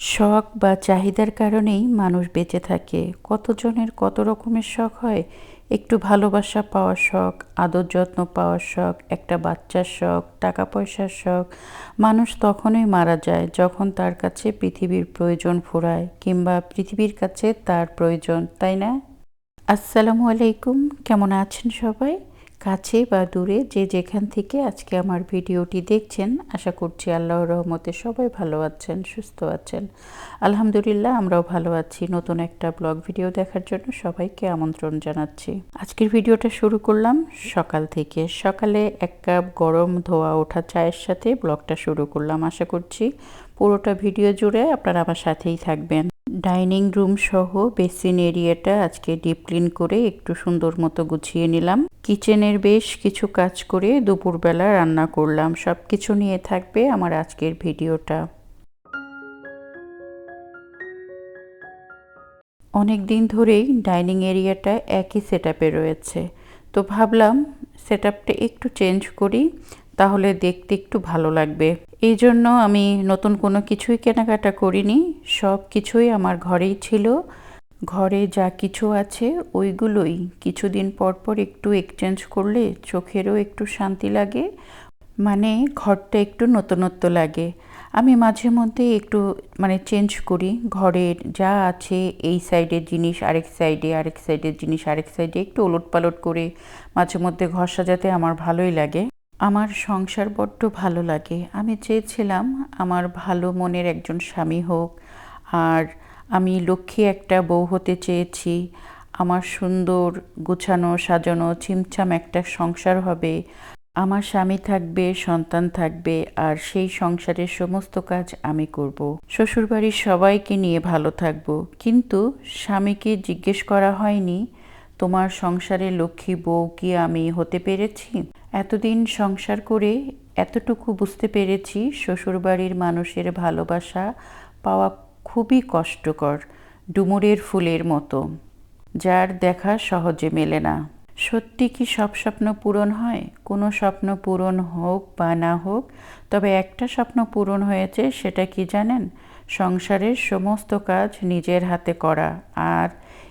শখ বা চাহিদার কারণেই মানুষ বেঁচে থাকে। কতজনের কত রকমের শখ হয়? একটু ভালোবাসা পাওয়ার শখ, আদর যত্ন পাওয়ার শখ, একটা বাচ্চার শখ টাকা পয়সার শখ। মানুষ তখনই মারা যায় যখন তার কাছে পৃথিবীর প্রয়োজন ফুরায় কিংবা পৃথিবীর কাছে তার প্রয়োজন, তাই না? আসসালামু আলাইকুম, কেমন আছেন সবাই? কাছে বা দূরে যে যেখান থেকে আজকে আমার ভিডিওটি দেখছেন, আশা করছি আল্লাহর রহমতে সবাই ভালো আছেন, সুস্থ আছেন। আলহামদুলিল্লাহ, আমরাও ভালো আছি। নতুন একটা ব্লগ ভিডিও দেখার জন্য সবাইকে আমন্ত্রণ জানাচ্ছি। আজকের ভিডিওটা শুরু করলাম সকাল থেকে। সকালে এক কাপ গরম ধোয়া ওঠা চায়ের সাথে ব্লগটা শুরু করলাম। আশা করছি পুরোটা ভিডিও জুড়ে আপনারা আমার সাথেই থাকবেন। ডাইনিং রুম সহ বেসিন এরিয়াটা আজকে ডিপ ক্লিন করে একটু সুন্দর মতো গুছিয়ে নিলাম। কিচেনের বেশ কিছু কাজ করে দুপুরবেলা রান্না করলাম। সব কিছু নিয়ে থাকবে আমার আজকের ভিডিওটা। অনেক দিন ধরেই ডাইনিং এরিয়াটা একই সেট রয়েছে। তো ভাবলাম সেট একটু চেঞ্জ করি, তাহলে দেখতে একটু ভালো লাগবে। এই জন্য আমি নতুন কোনো কিছুই কেনাকাটা করিনি। সব কিছুই আমার ঘরেই ছিল। ঘরে যা কিছু আছে, ওইগুলোই। কিছুদিন পর পর একটু এক্সচেঞ্জ করলে চোখেরও একটু শান্তি লাগে মানে ঘরটা একটু নতুনত্ব লাগে। আমি মাঝে মধ্যে একটু মানে চেঞ্জ করি। ঘরের যা আছে, এই সাইডের জিনিস, আরেক সাইডে আরেক সাইডের জিনিস, আরেক সাইডে একটু ওলট পালট করে মাঝে মধ্যে ঘর সাজাতে আমার ভালোই লাগে। আমার সংসার বড্ড ভালো লাগে। আমি চেয়েছিলাম আমার ভালো মনের একজন স্বামী হোক, আর আমি লক্ষ্মী একটা বউ হতে চেয়েছি। আমার সুন্দর, গোছানো, সাজানো, ছিমছাম একটা সংসার হবে। আমার স্বামী থাকবে, সন্তান থাকবে, আর সেই সংসারের সমস্ত কাজ আমি করব। শ্বশুরবাড়ির সবাইকে নিয়ে ভালো থাকব। কিন্তু স্বামীকে জিজ্ঞেস করা হয়নি, তোমার সংসারে লক্ষ্মী বউ কি আমি হতে পেরেছি? এতদিন সংসার করে এতটুকু বুঝতে পেরেছি শ্বশুরবাড়ির মানুষের ভালোবাসা পাওয়া খুবই কষ্টকর ডুমুরের ফুলের মতো, যার দেখা সহজে মেলে না। সত্যি কি সব স্বপ্ন পূরণ হয়? কোনো স্বপ্ন পূরণ হোক বা না হোক, তবে একটা স্বপ্ন পূরণ হয়েছে, সেটা কি জানেন? সংসারের সমস্ত কাজ নিজের হাতে করা, আর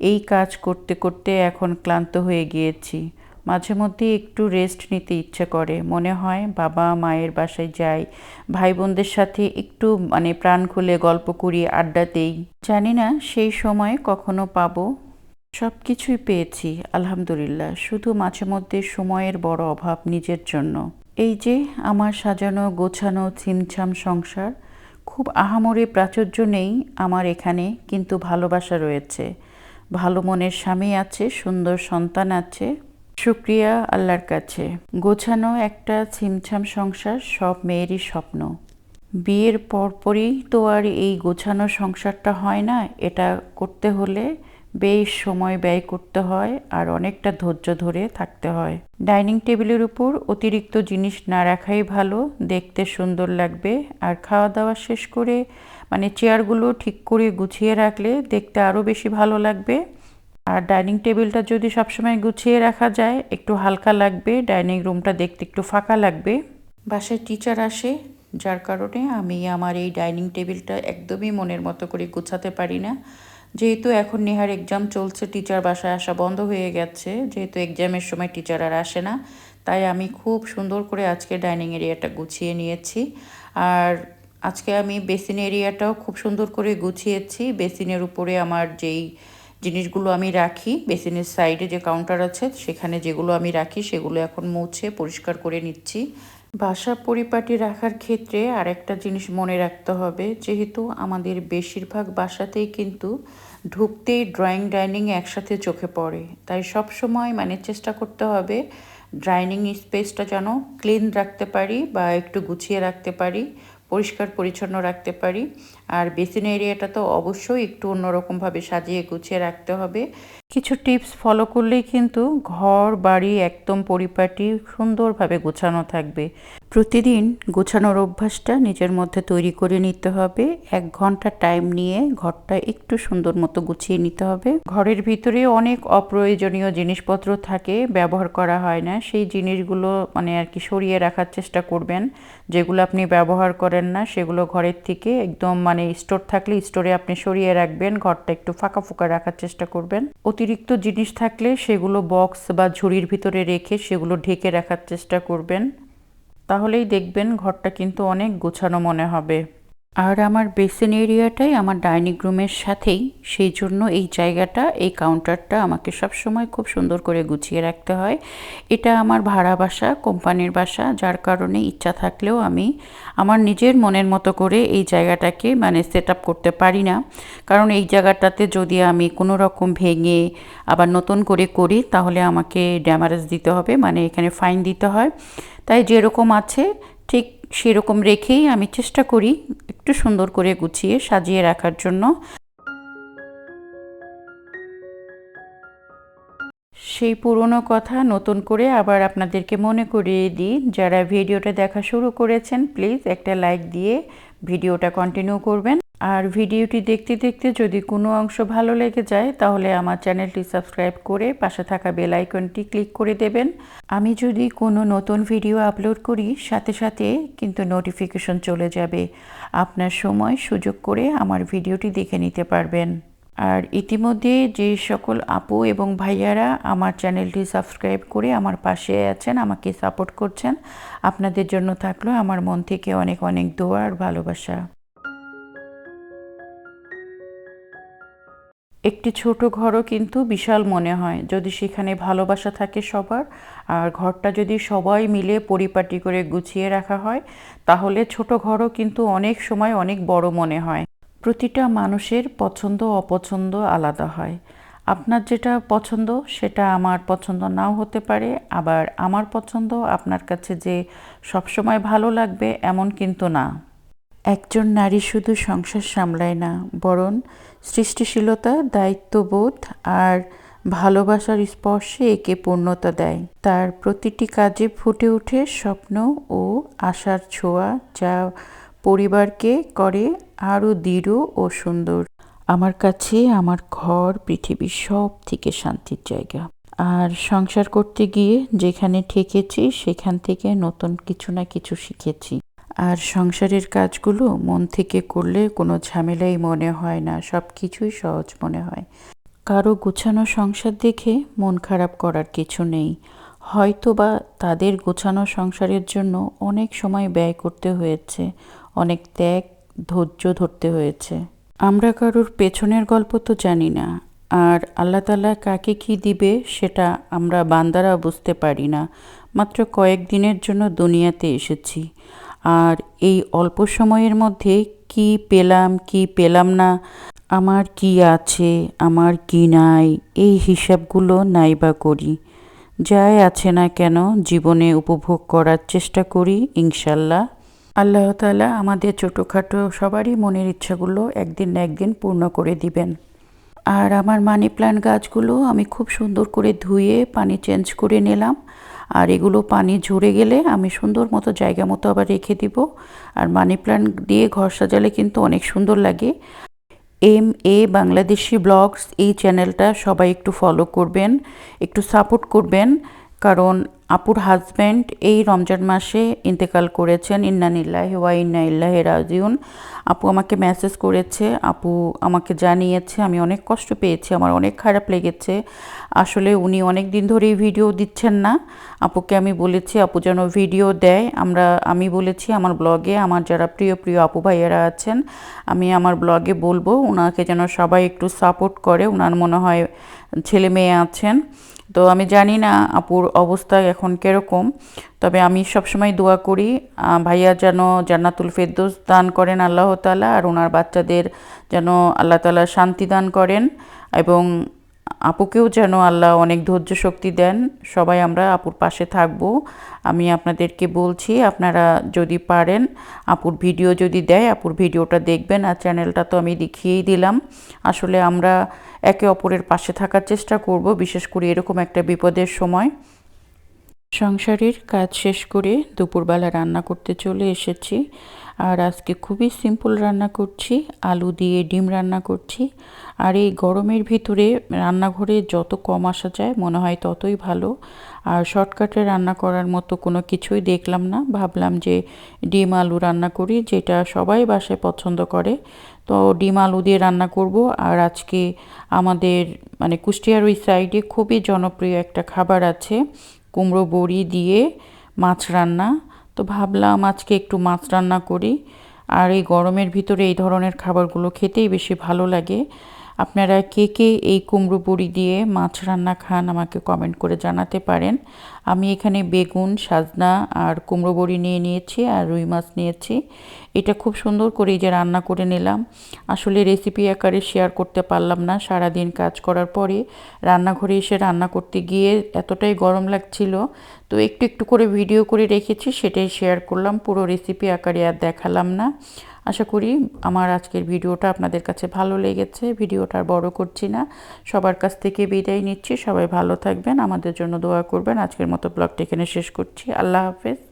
এই কাজ করতে করতে এখন ক্লান্ত হয়ে গিয়েছি। মাঝে মধ্যে একটু রেস্ট নিতে ইচ্ছে করে। মনে হয় বাবা মায়ের বাসায় যাই ভাই বোনদের সাথে একটু মানে প্রাণ খুলে গল্প করি, আড্ডা দেই। জানি না সেই সময় কখনো পাবো। সব কিছুই পেয়েছি, আলহামদুলিল্লাহ। শুধু মাঝে মধ্যে সময়ের বড় অভাব নিজের জন্য। এই যে আমার সাজানো, গোছানো ছিমছাম সংসার, খুব আহামরি প্রাচুর্য নেই আমার এখানে, কিন্তু ভালোবাসা রয়েছে। ভালো মনের স্বামী আছে, সুন্দর সন্তান আছে শুক্রিয়া আল্লাহর কাছে। গোছানো একটা ছিমছাম সংসার সব মেয়েরই স্বপ্ন। বিয়ের পরপরই তো আর এই গোছানো সংসারটা হয় না, এটা করতে হলে বেশ সময় ব্যয় করতে হয় আর অনেকটা ধৈর্য ধরে থাকতে হয়। ডাইনিং টেবিলের উপর অতিরিক্ত জিনিস না রাখাই ভালো, দেখতে সুন্দর লাগবে আর খাওয়া দাওয়া শেষ করে মানে চেয়ারগুলো ঠিক করে গুছিয়ে রাখলে দেখতে আরও বেশি ভালো লাগবে। আর ডাইনিং টেবিলটা যদি সবসময় গুছিয়ে রাখা যায়, একটু হালকা লাগবে, ডাইনিং রুমটা দেখতে একটু ফাঁকা লাগবে। বাসায় টিচার আসে, যার কারণে আমি আমার এই ডাইনিং টেবিলটা একদমই মনের মতো করে গুছাতে পারি না। যেহেতু এখন নেহার এক্সাম চলছে, টিচার বাসায় আসা বন্ধ হয়ে গেছে, যেহেতু এক্সামের সময় টিচার আর আসে না, তাই আমি খুব সুন্দর করে আজকে ডাইনিং এরিয়াটা গুছিয়ে নিয়েছি। আর আজকে আমি বেসিন এরিয়াটাও খুব সুন্দর করে গুছিয়েছি। বেসিনের উপরে আমার যেই জিনিসগুলো আমি রাখি, বেসিনের সাইডে যে কাউন্টার আছে সেখানে যেগুলো আমি রাখি সেগুলো এখন মুছে, পরিষ্কার করে নিচ্ছি। বাসা পরিপাটি রাখার ক্ষেত্রে আরেকটা জিনিস মনে রাখতে হবে, যেহেতু আমাদের বেশিরভাগ বাসাতেই কিন্তু ঢুকতেই ড্রয়িং ডাইনিং একসাথে চোখে পড়ে। তাই সব সময় মানে চেষ্টা করতে হবে ডাইনিং স্পেসটা যেন ক্লিন রাখতে পারি বা একটু গুছিয়ে রাখতে পারি। পরিষ্কার, পরিচ্ছন্ন রাখতে পারি। আর বেসিন এরিয়াটা তো অবশ্যই একটু অন্যরকমভাবে সাজিয়ে গুছিয়ে রাখতে হবে। কিছু টিপস ফলো করলেই কিন্তু ঘর, বাড়ি একদম পরিপাটি, সুন্দরভাবে গোছানো থাকবে। প্রতিদিন গোছানোর অভ্যাসটা নিজের মধ্যে তৈরি করে নিতে হবে। এক ঘণ্টা টাইম নিয়ে ঘরটা একটু সুন্দর মতো গুছিয়ে নিতে হবে। ঘরের ভিতরে অনেক অপ্রয়োজনীয় জিনিসপত্র থাকে, ব্যবহার করা হয় না। সেই জিনিসগুলো মানে আর কি সরিয়ে রাখার চেষ্টা করবেন। যেগুলো আপনি ব্যবহার করেন না, সেগুলো ঘরের থেকে একদম মানে স্টোর থাকলে স্টোরে আপনি সরিয়ে রাখবেন। ঘরটা একটু ফাঁকা ফুঁকা রাখার চেষ্টা করবেন। অতিরিক্ত জিনিস থাকলে সেগুলো বক্স বা ঝুড়ির ভিতরে রেখে সেগুলো ঢেকে রাখার চেষ্টা করবেন। তাহলেই দেখবেন ঘরটা কিন্তু অনেক গোছানো মনে হবে। আর আমার বেসিন এরিয়াটাই আমার ডাইনিং রুমের সাথেই, সেই জন্য এই জায়গাটা, এই কাউন্টারটা আমাকে সব সময় খুব সুন্দর করে গুছিয়ে রাখতে হয়। এটা আমার ভাড়া বাসা, কোম্পানির বাসা, যার কারণে ইচ্ছা থাকলেও আমি আমার নিজের মনের মতো করে এই জায়গাটাকে মানে সেট আপ করতে পারি না। কারণ এই জায়গাটাতে যদি আমি কোনো রকম ভেঙে আবার নতুন করে করি, তাহলে আমাকে ড্যামারেজ দিতে হবে মানে এখানে ফাইন দিতে হয়। তাই যেরকম আছে ঠিক সেরকম রেখেই আমি চেষ্টা করি একটু সুন্দর করে গুছিয়ে সাজিয়ে রাখার জন্য। সেই পুরনো কথা নতুন করে আবার আপনাদেরকে মনে করিয়ে দিই, যারা ভিডিওটা দেখা শুরু করেছেন, প্লিজ একটা লাইক দিয়ে ভিডিওটা কন্টিনিউ করবেন। আর ভিডিওটি দেখতে দেখতে যদি কোনো অংশ ভালো লেগে যায়, তাহলে আমার চ্যানেলটি সাবস্ক্রাইব করে পাশে থাকা বেল আইকনটি ক্লিক করে দেবেন। আমি যদি কোনো নতুন ভিডিও আপলোড করি, সাথে সাথে কিন্তু নোটিফিকেশন চলে যাবে। আপনার সময়, সুযোগ করে আমার ভিডিওটি দেখে নিতে পারবেন। আর ইতিমধ্যে যে সকল আপু এবং ভাইয়ারা আমার চ্যানেলটি সাবস্ক্রাইব করে আমার পাশে আছেন, আমাকে সাপোর্ট করছেন, আপনাদের জন্য থাকল আমার মন থেকে অনেক অনেক দোয়া আর ভালোবাসা। একটি ছোট ঘরও কিন্তু বিশাল মনে হয়। যদি সেখানে ভালোবাসা থাকে সবার, আর ঘরটা যদি সবাই মিলে পরিপাটি করে গুছিয়ে রাখা হয়, তাহলে ছোট ঘরও কিন্তু অনেক সময় অনেক বড় মনে হয়। প্রতিটা মানুষের পছন্দ অপছন্দ আলাদা হয়। আপনার যেটা পছন্দ, সেটা আমার পছন্দ নাও হতে পারে। আবার আমার পছন্দ আপনার কাছে যে সবসময় ভালো লাগবে, এমন কিন্তু না। একজন নারী শুধু সংসার সামলায় না, বরং সৃষ্টিশীলতা, দায়িত্ববোধ আর ভালোবাসার স্পর্শে একে পূর্ণতা দেয়। তার প্রতিটি কাজে ফুটে ওঠে স্বপ্ন ও আশার ছোঁয়া যা পরিবারকে করে আরও দৃঢ় ও সুন্দর। আমার কাছে আমার ঘর পৃথিবীর সব থেকে শান্তির জায়গা। আর সংসার করতে গিয়ে যেখানে ঠেকেছি, সেখান থেকে নতুন কিছু না কিছু শিখেছি। আর সংসারের কাজগুলো মন থেকে করলে কোনো ঝামেলাই মনে হয় না, সব কিছুই সহজ মনে হয়। কারও গুছানো সংসার দেখে মন খারাপ করার কিছু নেই। হয়তো বা তাদের গোছানো সংসারের জন্য অনেক সময় ব্যয় করতে হয়েছে, অনেক ত্যাগ, ধৈর্য ধরতে হয়েছে। আমরা কারোর পেছনের গল্প তো জানি না, আর আল্লাহ তালা কাকে কি দিবে সেটা আমরা বান্দারা বুঝতে পারি না। মাত্র কয়েক দিনের জন্য দুনিয়াতে এসেছি। আর এই অল্প সময়ের মধ্যে কি পেলাম কি পেলাম না, আমার কি আছে, আমার কি নাই, এই হিসাবগুলো নাই বা করি। যাই আছে না কেন জীবনে উপভোগ করার চেষ্টা করি, ইনশাল্লাহ। আল্লাহ তালা আমাদের ছোটোখাটো সবারই মনের ইচ্ছাগুলো একদিন না একদিন পূর্ণ করে দিবেন। আর আমার মানি প্ল্যান্ট গাছগুলো আমি খুব সুন্দর করে ধুয়ে, পানি চেঞ্জ করে নিলাম। আর এগুলো পানি ঝরে গেলে আমি সুন্দর মতো জায়গা মতো আবার রেখে দিব। আর মানি প্ল্যান্ট দিয়ে ঘর সাজালে কিন্তু অনেক সুন্দর লাগে। এম এ বাংলাদেশি ব্লগস এই চ্যানেলটা সবাই একটু ফলো করবেন, একটু সাপোর্ট করবেন। কারণ আপুর হাজব্যান্ড এই রমজান মাসে ইন্তেকাল করেছেন ইন্নানিল্লাহ ওয়া ইন্না ইল্লাহ রাজিউন। আপু আমাকে মেসেজ করেছে, আপু আমাকে জানিয়েছে, আমি অনেক কষ্ট পেয়েছি, আমার অনেক খারাপ লেগেছে। আসলে উনি অনেক দিন ধরেই ভিডিও দিচ্ছেন না। আপুকে আমি বলেছি, আপু যেন ভিডিও দেয়। আমরা, আমি বলেছি, আমার ব্লগে আমার যারা প্রিয় প্রিয় আপু ভাইয়েরা আছেন, আমি আমার ব্লগে বলব ওনাকে যেন সবাই একটু সাপোর্ট করে। ওনার মনে হয় ছেলে মেয়ে আছেন। তো আমি জানি না আপুর অবস্থা এখন কীরকম, তবে আমি সবসময় দোয়া করি ভাইয়া যেন জান্নাতুল ফেরদৌস দান করেন আল্লাহ তালা আর ওনার বাচ্চাদের যেন আল্লাহ তালা শান্তি দান করেন এবং আপুকেও যেন আল্লাহ অনেক ধৈর্য শক্তি দেন। সবাই আমরা আপুর পাশে থাকব। আমি আপনাদেরকে বলছি, আপনারা যদি পারেন, আপুর ভিডিও যদি দেয়, আপুর ভিডিওটা দেখবেন আর চ্যানেলটা তো আমি দেখিয়েই দিলাম। আসলে আমরা একে অপরের পাশে থাকার চেষ্টা করব, বিশেষ করে এরকম একটা বিপদের সময়। সংসারের কাজ শেষ করে দুপুরবেলা রান্না করতে চলে এসেছি। আর আজকে খুবই সিম্পল রান্না করছি, আলু দিয়ে ডিম রান্না করছি। আর এই গরমের ভিতরে রান্নাঘরে যত কম আসা যায়, মনে হয় ততই ভালো। আর শর্টকাটে রান্না করার মতো কোনো কিছুই দেখলাম না। ভাবলাম যে ডিম আলু রান্না করি, যেটা সবাই বাসায় পছন্দ করে। তো ডিম আলু দিয়ে রান্না করব। আর আজকে আমাদের মানে কুষ্টিয়ার ওই সাইডে খুবই জনপ্রিয় একটা খাবার আছে, কুমড়ো বড়ি দিয়ে মাছ রান্না। তো ভাবলাম আজকে একটু মাছ রান্না করি। আর এই গরমের ভিতরে এই ধরনের খাবারগুলো খেতেই বেশি ভালো লাগে। আপনারা কে কে এই কুমড়ো বড়ি দিয়ে মাছ রান্না খান আমাকে কমেন্ট করে জানাতে পারেন। আমি এখানে বেগুন, সাজনা আর কুমড়ো বড়ি নিয়ে নিয়েছি আর রুই মাছ নিয়েছি। এটা খুব সুন্দর করে যে রান্না করে নিলাম। আসলে রেসিপি আকারে শেয়ার করতে পারলাম না। সারা দিন কাজ করার পরে রান্নাঘরে এসে রান্না করতে গিয়ে এতটাই গরম লাগছিল। তো একটু একটু করে ভিডিও করে রেখেছি, সেটাই শেয়ার করলাম। পুরো রেসিপি আকারে আর দেখালাম না। আশা করি আমার আজকের ভিডিওটা আপনাদের কাছে ভালো লেগেছে। ভিডিওটা আর বড় করছি না। সবার কাছ থেকে বিদায় নিচ্ছি। সবাই ভালো থাকবেন। আমাদের জন্য দোয়া করবেন। আজকের মতো ব্লগটা এখানে শেষ করছি। আল্লাহ হাফেজ।